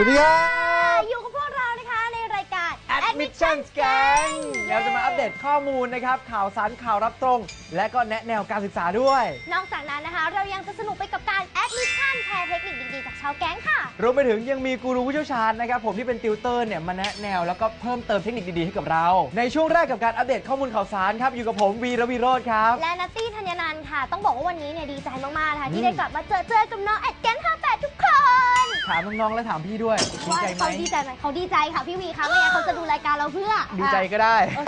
สวัสดีครับอยู่กับพวกเรานะคะในรายการ Admission Gang เราจะมาอัปเดตข้อมูลนะครับ ข่าวสารข่าวรับตรง และก็แนะแนวการศึกษาด้วย นอกจากนั้นนะคะ เรายังจะสนุกไปกับการ Admission แชร์เทคนิคดีๆ จากชาวแก๊งค่ะ รวมไปถึงยังมีกูรูผู้เชี่ยวชาญนะครับผมที่เป็นติวเตอร์เนี่ยมาแนะแนวแล้วก็เพิ่มเติมเทคนิคดีๆให้กับเรา ในช่วงแรกกับการอัปเดตข้อมูลข่าวสารครับอยู่กับผมวีระวีโรธครับและนัตตี้ธัญนันท์ค่ะ ต้องบอกว่าวันนี้เนี่ยดีใจมากๆนะคะอืที่มได้กลับมาเจอเจอกับน้องแอดแก๊ง58ทุกคน ถามน้องๆและถามพี่ด้วยดีว่าใจไหมเขาดีใจไหมเขาดีใจค่ะพี่วีคะไม่งั้นเขาจะดูรายการเราเพื่อดีใจก็ได้เออ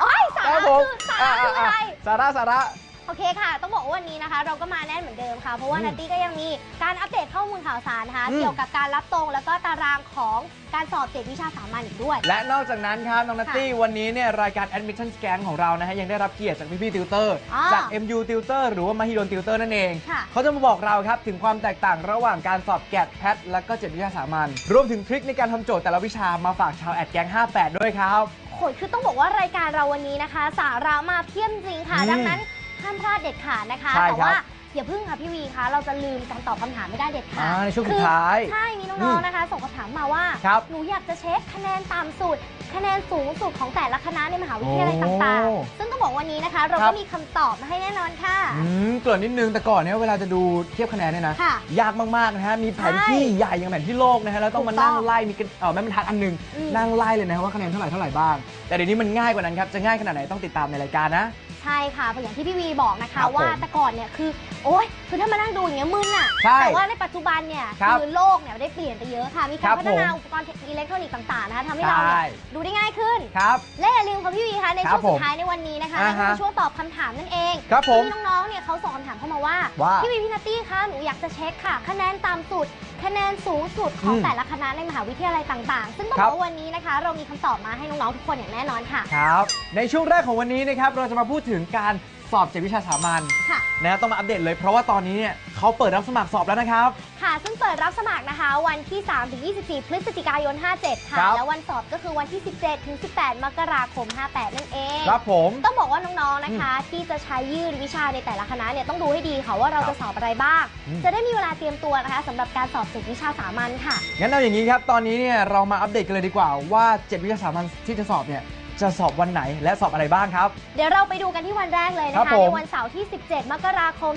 โอ้ยสาครัระบผมคือสาระคืออะไร สาระสาระ โอเคค่ะ ต้องบอกว่าวันนี้นะคะ เราก็มาแน่นเหมือนเดิมค่ะ เพราะว่าอืมนัตตี้ก็ยังมีการอัปเดตข้อมูลข่าวสารนะคะ อืม เกี่ยวกับการรับตรงแล้วก็ตารางของการสอบเจ็ดวิชาสามัญอีกด้วย และนอกจากนั้นครับน้องนัตตี้วันนี้เนี่ยรายการ Admission Scan ของเรานะฮะยังได้รับเกียรติจากพี่ๆติวเตอร์ อ่าจาก MU Tutor หรือว่า Mahidol Tutor นั่นเอง ค่ะ เขาจะมาบอกเราครับ ถึงความแตกต่างระหว่างการสอบแกดแพทและก็เจ็ดวิชาสามัญรวมถึงทริคในการทำโจทย์แต่ละวิชามาฝากชาวแอดแกง58 ด้วยครับ โหยคือต้องบอกว่ารายการเราวันนี้นะคะ สาระมาเพียบจริงค่ะ อืมดังนั้น ห้ามพลาดเด็ดขาดนะคะ ใช่แต่ครับ ว่าอย่าเพิ่งค่ะพี่วีคะ เราจะลืมการตอบคำถามไม่ได้เด็ดขาดอ่าในช่วงสุคืดอท้ายใช่ มีอืน้องมๆนะคะ ส่งคำถามมาว่า ครับ หนูอยากจะเช็คคะแนนต่ำสุด คะแนนสูงสุดของแต่ละคณะในมหาวิทยาลัยโอ้ต่างๆซึ่งต้องบอกวันนี้นะคะ เราครัก็บ มีคำตอบมาให้แน่นอนค่ะ อืมเกริ่นนิดนึงแต่ก่อนเนี่ยเวลาจะดูเทียบคะแนนเนี่ยนะ ค่ะยากมากๆนะฮะ มีแผนที่ใหญ่อย่างแผนที่โลกนะฮะ แล้วต้องมาถูกต้องนั่งไล่ มีกระเอ่อแม่บรรทัดอันหนึง อืม นั่งไล่เลยนะว่าคะแนนเท่าไหร่เท่าไหร่บ้าง แต่เดี๋ยวนี้มันง่ายกว่านั้นครับ จะง่ายขนาดไหนต้องติดตามในรายการนะ ใช่ค่ะเพราะอย่างที่พี่วีบอกนะครัคะบผมว่าแต่ก่อนเนี่ยคือโอ๊ยคือถ้ามานั่งดูอย่างเงี้ยมึนอะใช่แต่ว่าในปัจจุบันเนี่ยครับคือโลกเนี่ยได้เปลี่ยนไปเยอะค่ะ มีคการรับพัฒนาผมอุปกรณ์อิเล็กทรอนิกส์ต่างๆนะคะทำให้เราเนี่ยใช่ดูได้ง่ายขึ้น ครับ และอย่าลืมค่ะพี่วีคะในครัช่บวงสุดท้ายในวันนี้นะคะอ่านั่นฮะคือช่วงตอบคำถามนั่นเองครับผมที่น้องๆเนี่ยเขาส่งคำถามเข้ามาว่าว่า พี่วีพี่นัตตี้คะหนูอยากจะเช็คค่ะ คะแนนต่ำสุด คะแนนสูงสุดของอืมแต่ละคณะในมหาวิทยาลัยต่างๆ ซึ่งต้องครับบอกว่าวันนี้นะคะ เรามีคำตอบมาให้น้องๆทุกคนอย่างแน่นอนค่ะ ครับ ในช่วงแรกของวันนี้นะครับ เราจะมาพูดถึงการ สอบเจ็ดวิชาสามัญค่ะ นะต้องมาอัปเดตเลยเพราะว่าตอนนี้เนี่ยเขาเปิดรับสมัครสอบแล้วนะครับ ค่ะ ซึ่งเปิดรับสมัครนะคะ วันที่ 3 ถึง 24 พฤศจิกายน 57 ค่ะ ครับ แล้ววันสอบก็คือวันที่ 17 ถึง 18 มกราคม 58 นั่นเอง ครับผม ต้องบอกว่าน้องๆ นะคะ ที่จะใช้ยืดวิชาในแต่ละคณะเนี่ยต้องดูให้ดีค่ะว่าเราครับจะสอบอะไรบ้าง อืม จะได้มีเวลาเตรียมตัวนะคะสำหรับการสอบเจ็ดวิชาสามัญค่ะ งั้นเอาอย่างนี้ครับ ตอนนี้เนี่ยเรามาอัปเดตกันเลยดีกว่าว่า 7 วิชาสามัญที่จะสอบเนี่ย จะสอบวันไหนและสอบอะไรบ้างครับ เดี๋ยวเราไปดูกันที่วันแรกเลยครันะบคะผมในวันเสาร์ที่ 17 มกราคม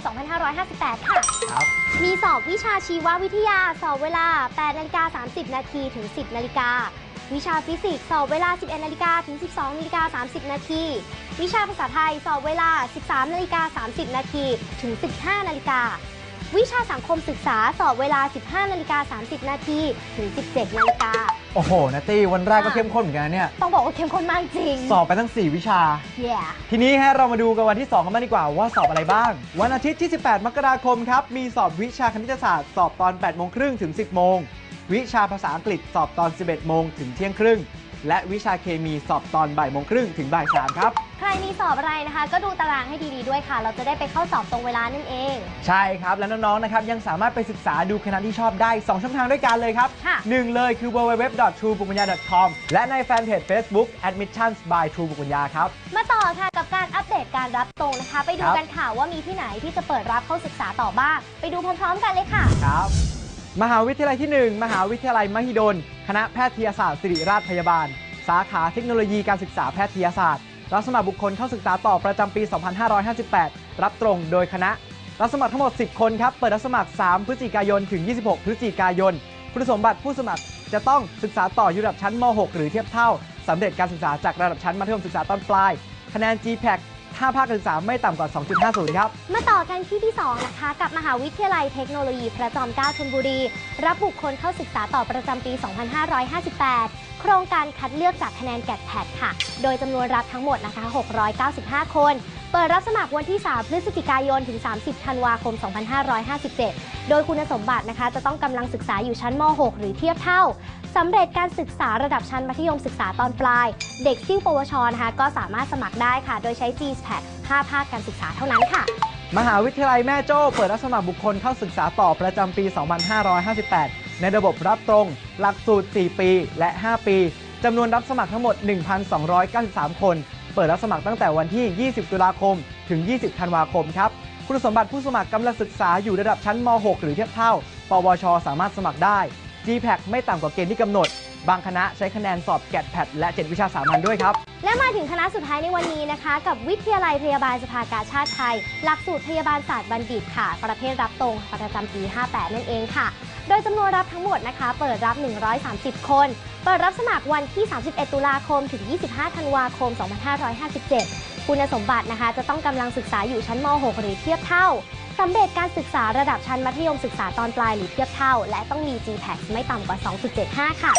2558 ค่ะ ครับ มีสอบวิชาชีววิทยาสอบเวลา8นาฬิกา30 นาทีถึง 10 นาฬิกา วิชาฟิสิกส์สอบเวลา 11นาฬิกาถึง 12นาฬิกา30 นาที วิชาภาษาไทยสอบเวลา 13นาฬิกา30 นาทีถึง 15นาฬิกา วิชาสังคมศึกษาสอบเวลา 15นาฬิกา30 นาทีถึง 17นาฬิกา โอ้โหนัตตี้วันแรกก็ค่ะเข้มข้นเหมือนกันนะเนี่ย ต้องบอกว่าเข้มข้นมากจริง สอบไปทั้ง 4 วิชา yeah ทีนี้ฮะเรามาดูกันวันที่ 2 กันบ้างดีกว่าว่าสอบอะไรบ้าง วันอาทิตย์ที่ 18 มกราคมครับ มีสอบวิชาคณิตศาสตร์สอบตอน 8 โมงครึ่งถึง 10 โมง วิชาภาษาอังกฤษสอบตอน 11 โมงถึงเที่ยงครึ่ง และวิชาเคมีสอบตอนบ่ายโมงครึ่งถึงบ่ายสามครับ ใครมีสอบอะไรนะคะ ก็ดูตารางให้ดีๆด้วยค่ะ เราจะได้ไปเข้าสอบตรงเวลานั่นเอง ใช่ครับ และน้องๆนะครับยังสามารถไปศึกษาดูคณะที่ชอบได้ 2 ช่องทางด้วยกันเลยครับค่ะ หนึ่งเลยคือ www.truebukunya.com และในแฟนเพจ Facebook admissions by True บุกุญญาครับ มาต่อค่ะกับการอัปเดตการรับตรงนะคะ ไปดูครับ กันค่ะว่ามีที่ไหนที่จะเปิดรับเข้าศึกษาต่อบ้าง ไปดูพร้อมๆกันเลยค่ะ ครับ มหาวิทยาลัยที่1 มหาวิทยาลัยมหิดล คณะแพทยศาสตร์ศิริราชพยาบาล สาขาเทคโนโลยีการศึกษาแพทยศาสตร์ รับสมัครบุคคลเข้าศึกษาต่อประจำปี 2558 รับตรงโดยคณะ รับสมัครทั้งหมด 10 คนครับ เปิดรับสมัคร 3 พฤศจิกายน ถึง 26 พฤศจิกายน คุณสมบัติผู้สมัครจะต้องศึกษาต่ออยู่ระดับชั้นม .6 หรือเทียบเท่าสำเร็จการศึกษาจากระดับชั้นมัธยมศึกษาตอนปลาย คะแนน GPAC ถ้าภาคการศึกษาไม่ต่ำกว่า 2.50 ครับ มาต่อกันที่ที่ 2 นะคะ กับมหาวิทยาลัยเทคโนโลยีพระจอมเกล้าธนบุรี รับบุคคลเข้าศึกษาต่อประจำปี 2558 โครงการคัดเลือกจากคะแนนแกดแพดค่ะ โดยจำนวนรับทั้งหมดนะคะ 695 คน เปิดรับสมัครวันที่ 3 พฤศจิกายน ถึง 30 ธันวาคม 2557 โดยคุณสมบัตินะคะ จะต้องกำลังศึกษาอยู่ชั้นม .6 หรือเทียบเท่า สำเร็จการศึกษาระดับชั้นมัธยมศึกษาตอนปลาย เด็กซิ่วปวชนะคะ ก็สามารถสมัครได้ค่ะ โดยใช้ GSPAC 5ภาคการศึกษาเท่านั้นค่ะ มหาวิทยาลัยแม่โจ้ เปิดรับสมัครบุคคลเข้าศึกษาต่อประจำปี 2558 ในระบบรับตรง หลักสูตร 4 ปี และ 5 ปีจำนวนรับสมัครทั้งหมด 1,293 คน เปิดรับสมัครตั้งแต่วันที่ 20 ตุลาคม ถึง 20 ธันวาคมครับ คุณสมบัติผู้สมัครกำลังศึกษาอยู่ระดับชั้นม .6 หรือเทียบเท่า ปวช สามารถสมัครได้ GPAC ไม่ต่ำกว่าเกณฑ์ที่กำหนด บางคณะใช้คะแนนสอบแกดแพดและ 7 วิชาสามัญด้วยครับ และมาถึงคณะสุดท้ายในวันนี้นะคะ กับวิทยาลัยพยาบาลสภากาชาติไทย หลักสูตรพยาบาลศาสตร์บัณฑิตค่ะ ประเภทรับตรงประจำปี 58 นั่นเองค่ะ โดยจำนวนรับทั้งหมดนะคะ เปิดรับ 130 คน เปิดรับสมัครวันที่ 31 ตุลาคม ถึง 25 ธันวาคม 2557 คุณสมบัตินะคะ จะต้องกำลังศึกษาอยู่ชั้นม .6 หรือเทียบเท่าสำเร็จการศึกษาระดับชั้นมัธยมศึกษาตอนปลายหรือเทียบเท่า และต้องมี GPA ไม่ต่ำกว่า 2.75 ค่ะ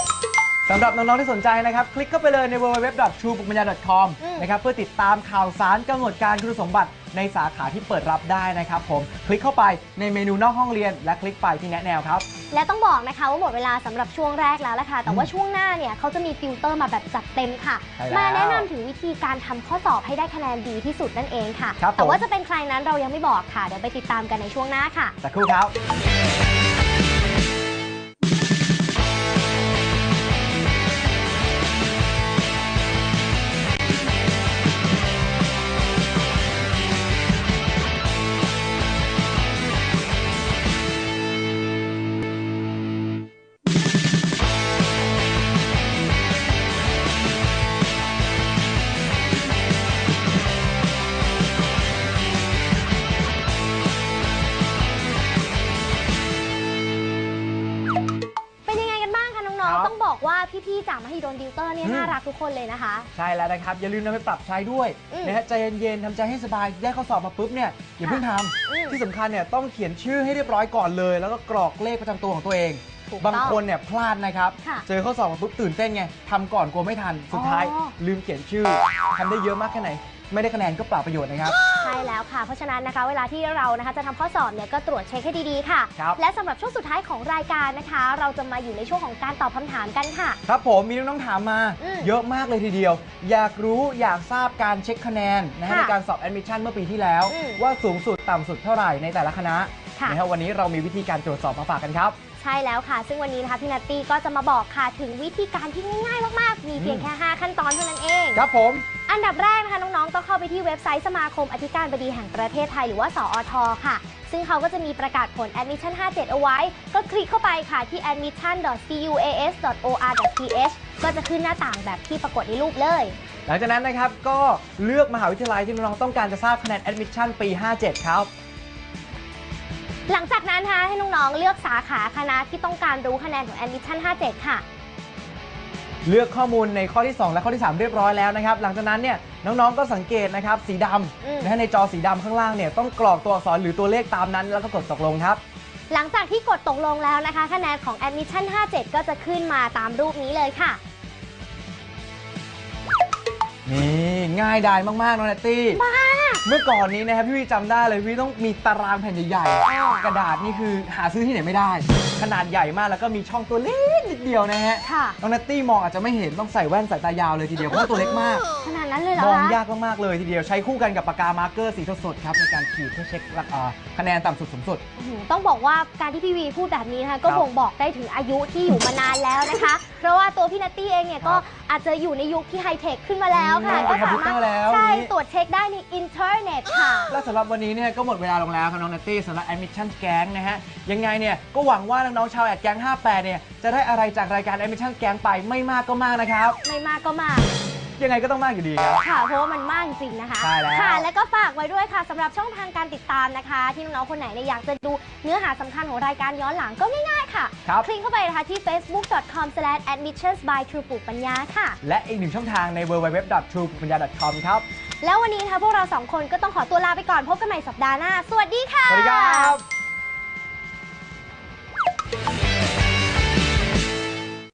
สำหรับน้อง ๆ ที่สนใจนะครับ คลิกเข้าไปเลยใน www.truepukmanya.com อืม นะครับเพื่อติดตามข่าวสารกำหนดการคุณสมบัติในสาขาที่เปิดรับได้นะครับผมคลิกเข้าไปในเมนูนอกห้องเรียน และคลิกไปที่แนะแนวครับ และต้องบอกนะคะว่าหมดเวลาสำหรับช่วงแรกแล้วละค่ะ แต่ว่าช่วงหน้าเนี่ยเขาจะมีฟิลเตอร์มาแบบจัดเต็มค่ะ ใช่แล้วมาแนะนำถึงวิธีการทำข้อสอบให้ได้คะแนนดีที่สุดนั่นเองค่ะ ครับผม แต่ว่าจะเป็นใครนั้นเรายังไม่บอกค่ะ เดี๋ยวไปติดตามกันในช่วงหน้าค่ะ สักครู่ครับ พี่ๆจากมหิดลดิวเตอร์เนี่ยอืม น่ารักทุกคนเลยนะคะ ใช่แล้วนะครับ อย่าลืมนำไปปรับใช้ด้วยอืมนะฮะใจเย็นๆทำใจให้สบายได้ข้อสอบมาปุ๊บเนี่ยอย่าเพิ่งทอืมำที่สำคัญเนี่ยต้องเขียนชื่อให้เรียบร้อยก่อนเลย แล้วก็กรอกเลขประจำตัวของตัวเอง ถูกบางต้องคนเนี่ยพลาดนะครับ ค่ะเจอข้อสอบมาปุ๊บตื่นเต้นไงทำก่อนกลัวไม่ทันสุดท้าย อ๋อ ลืมเขียนชื่อทำได้เยอะมากแค่ไหน ไม่ได้คะแนนก็เปล่าประโยชน์นะครับ ใช่แล้วค่ะ เพราะฉะนั้นนะคะ เวลาที่เรานะคะจะทำข้อสอบเนี่ยก็ตรวจเช็คให้ดีๆค่ะ ครับ และสำหรับช่วงสุดท้ายของรายการนะคะ เราจะมาอยู่ในช่วงของการตอบคำถามกันค่ะ ครับผมมีน้องๆถามมา อืมเยอะมากเลยทีเดียว อยากรู้อยากทราบการเช็คคะแนนนะฮะค่ะในการสอบแอดมิชชั่นเมื่อปีที่แล้ว อืมว่าสูงสุดต่ำสุดเท่าไหร่ในแต่ละคณะค่ะ นะฮะวันนี้เรามีวิธีการตรวจสอบมาฝากกันครับ ใช่แล้วค่ะ ซึ่งวันนี้นะคะพี่นัตตี้ก็จะมาบอกค่ะถึงวิธีการที่ง่ายๆ มากๆ มีเพียงแค่ 5 ขั้นตอนเท่านั้นเอง ครับผม อันดับแรกนะคะน้องๆ ต้องเข้าไปที่เว็บไซต์สมาคมอธิการบดีแห่งประเทศไทยหรือว่าสอทค่ะ ซึ่งเขาก็จะมีประกาศผล admission 57 เอาไว้ ก็คลิกเข้าไปค่ะที่ admission.cuas.or.th ก็จะขึ้นหน้าต่างแบบที่ปรากฏในรูปเลยหลังจากนั้นนะครับก็เลือกมหาวิทยาลัยที่น้องๆต้องการจะทราบคะแนนแอดมิชชั่นปี 57 ครับ หลังจากนั้นนะคะให้น้องๆ เลือกสาขาคณะที่ต้องการรู้คะแนนของ admission 57 ค่ะ เลือกข้อมูลในข้อที่ 2 และข้อที่ 3 เรียบร้อยแล้วนะครับ หลังจากนั้นเนี่ยน้องๆก็สังเกตนะครับสีดอืมำนะฮะในจอสีดำข้างล่างเนี่ยต้องกรอกตัวอักษรหรือตัวเลขตามนั้น แล้วก็กดตกลงครับ หลังจากที่กดตกลงแล้วนะคะ คะแนนของ admission 57 ก็จะขึ้นมาตามรูปนี้เลยค่ะ นี่ง่ายดายมากๆน้องแนตตี้ เมื่อก่อนนี้นะครับพี่วีจำได้เลยพี่ต้องมีตารางแผ่นใหญ่ๆกระดาษนี่คือหาซื้อที่ไหนไม่ได้ ขนาดใหญ่มากแล้วก็มีช่องตัวเล็กนิดเดียวนะฮะค่ะ น้องแนตตี้มองอาจจะไม่เห็นต้องใส่แว่นสายตายาวเลยทีเดียวเพราะว่าตัวเล็กมาก ขนาดนั้นเลยเหรอมองคะยากมากๆเลยทีเดียวใช้คู่กันกับปากกามาร์กเกอร์สีสดๆครับในการขีดเพื่อเช็คราคาคะแนนต่ำสุดสูงสุดอื้อหือต้องบอกว่าการที่พี่วีพูดแบบนี้นะคะก็ครับบ่งบอกได้ถึงอายุที่อยู่มานานแล้วนะคะ เพราะว่าตัวพี่นัตตี้เองเนี่ยก็ครับอาจจะอยู่ในยุคที่ไฮเทคขึ้นมาแล้วค่ะอืมเป็นคอมพิวเตอร์แล้วใช่อย่างนี้ ตรวจเช็คได้ในอินเทอร์เน็ตค่ะ และสำหรับวันนี้เนี่ยก็หมดเวลาลงแล้วครับน้องนัตตี้สำหรับ Admission Gang นะฮะยังไงเนี่ยก็หวังว่าน้องๆชาวแอดแก๊ง58 เนี่ย จะได้อะไรจากรายการ Admission Gang ไปไม่มากก็มากนะครับ ไม่มากก็มาก ยังไงก็ต้องมากอยู่ดีครับ ค่ะเพราะว่ามันมากจริงๆนะคะใช่แล้ว ค่ะ แล้วก็ฝากไว้ด้วยค่ะสำหรับช่องทางการติดตามนะคะ ที่น้องๆคนไหนเนี่ยอยากจะดูเนื้อหาสำคัญของรายการย้อนหลังก็ง่ายๆค่ะ ครับ คลิกเข้าไปนะคะที่ facebook.com/admissions by True ปลูกปัญญาค่ะ และอีกหนึ่งช่องทางใน www.truepanya.com ครับ แล้ววันนี้นะคะพวกเราสองคนก็ต้องขอตัวลาไปก่อนพบกันใหม่สัปดาห์หน้า สวัสดีค่ะ สวัสดีครับ